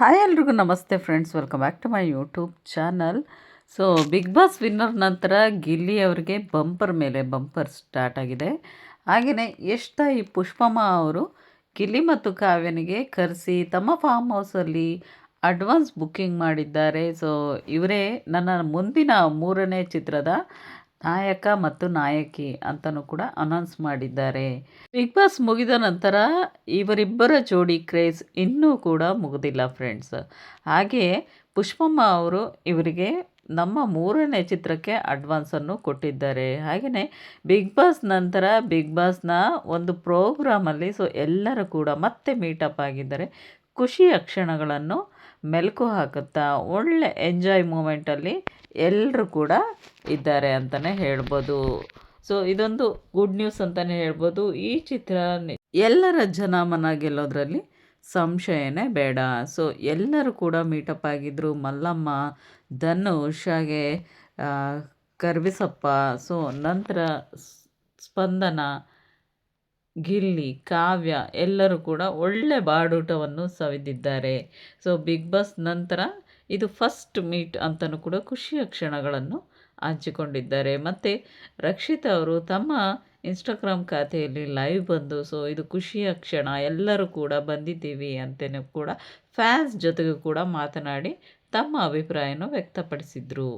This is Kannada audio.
ಹಾಯ್ ಎಲ್ರಿಗೂ ನಮಸ್ತೆ friends, welcome back to my YouTube channel. So Bigg Boss winner ನಂತರ ಗಿಲ್ಲಿ ಅವರಿಗೆ ಬಂಪರ್ ಮೇಲೆ ಬಂಪರ್ ಸ್ಟಾರ್ಟ್ ಆಗಿದೆ. ಹಾಗೆಯೇ ಎಷ್ಟ ಈ ಪುಷ್ಪಮ್ಮ ಅವರು ಗಿಲ್ಲಿ ಮತ್ತು ಕಾವ್ಯನಿಗೆ ಕರೆಸಿ ತಮ್ಮ ಫಾರ್ಮ್ ಹೌಸಲ್ಲಿ ಅಡ್ವಾನ್ಸ್ ಬುಕ್ಕಿಂಗ್ ಮಾಡಿದ್ದಾರೆ. ಸೊ ಇವರೇ ನನ್ನ ಮುಂದಿನ ಮೂರನೇ ಚಿತ್ರದ ನಾಯಕ ಮತ್ತು ನಾಯಕಿ ಅಂತಲೂ ಕೂಡ ಅನೌನ್ಸ್ ಮಾಡಿದ್ದಾರೆ. ಬಿಗ್ ಬಾಸ್ ಮುಗಿದ ನಂತರ ಇವರಿಬ್ಬರ ಜೋಡಿ ಕ್ರೇಜ್ ಇನ್ನೂ ಕೂಡ ಮುಗಿದಿಲ್ಲ ಫ್ರೆಂಡ್ಸ್ ಹಾಗೆಯೇ ಪುಷ್ಪಮ್ಮ ಅವರು ಇವರಿಗೆ ನಮ್ಮ ಮೂರನೇ ಚಿತ್ರಕ್ಕೆ ಅಡ್ವಾನ್ಸನ್ನು ಕೊಟ್ಟಿದ್ದಾರೆ. ಹಾಗೆಯೇ ಬಿಗ್ ಬಾಸ್ ನಂತರ ಬಿಗ್ ಬಾಸ್ನ ಒಂದು ಪ್ರೋಗ್ರಾಮಲ್ಲಿ ಸೊ ಎಲ್ಲರೂ ಕೂಡ ಮತ್ತೆ ಮೀಟಪ್ ಆಗಿದ್ದಾರೆ. ಖುಷಿಯ ಕ್ಷಣಗಳನ್ನು ಮೆಲುಕು ಹಾಕುತ್ತಾ ಒಳ್ಳೆ ಎಂಜಾಯ್ ಮೂಮೆಂಟಲ್ಲಿ ಎಲ್ಲರೂ ಕೂಡ ಇದ್ದಾರೆ ಅಂತಲೇ ಹೇಳ್ಬೋದು. ಸೊ ಇದೊಂದು ಗುಡ್ ನ್ಯೂಸ್ ಅಂತಲೇ ಹೇಳ್ಬೋದು. ಈ ಚಿತ್ರ ಎಲ್ಲರ ಜನ ಮನ ಗೆಲ್ಲೋದ್ರಲ್ಲಿ ಸಂಶಯನೇ ಬೇಡ. ಸೊ ಎಲ್ಲರೂ ಕೂಡ ಮೀಟಪ್ ಆಗಿದ್ದರು ಮಲ್ಲಮ್ಮ, ಧನುಷ್ ಹಾಗೆ ಕರ್ಬಿಸಪ್ಪ. ಸೊ ನಂತರ ಸ್ಪಂದನ ಗಿಲ್ಲಿ, ಕಾವ್ಯ ಎಲ್ಲರೂ ಕೂಡ ಒಳ್ಳೆ ಬಾಡೂಟವನ್ನು ಸವಿದಿದ್ದಾರೆ. ಸೊ ಬಿಗ್ ಬಾಸ್ ನಂತರ ಇದು ಫಸ್ಟ್ ಮೀಟ್ ಅಂತಲೂ ಕೂಡ ಖುಷಿಯ ಕ್ಷಣಗಳನ್ನು ಹಂಚಿಕೊಂಡಿದ್ದಾರೆ. ಮತ್ತು ರಕ್ಷಿತಾ ಅವರು ತಮ್ಮ ಇನ್ಸ್ಟಾಗ್ರಾಮ್ ಖಾತೆಯಲ್ಲಿ ಲೈವ್ ಬಂದು ಸೊ ಇದು ಖುಷಿಯ ಕ್ಷಣ, ಎಲ್ಲರೂ ಕೂಡ ಬಂದಿದ್ದೀವಿ ಅಂತಲೂ ಕೂಡ ಫ್ಯಾನ್ಸ್ ಜೊತೆಗೂ ಕೂಡ ಮಾತನಾಡಿ ತಮ್ಮ ಅಭಿಪ್ರಾಯನ ವ್ಯಕ್ತಪಡಿಸಿದರು.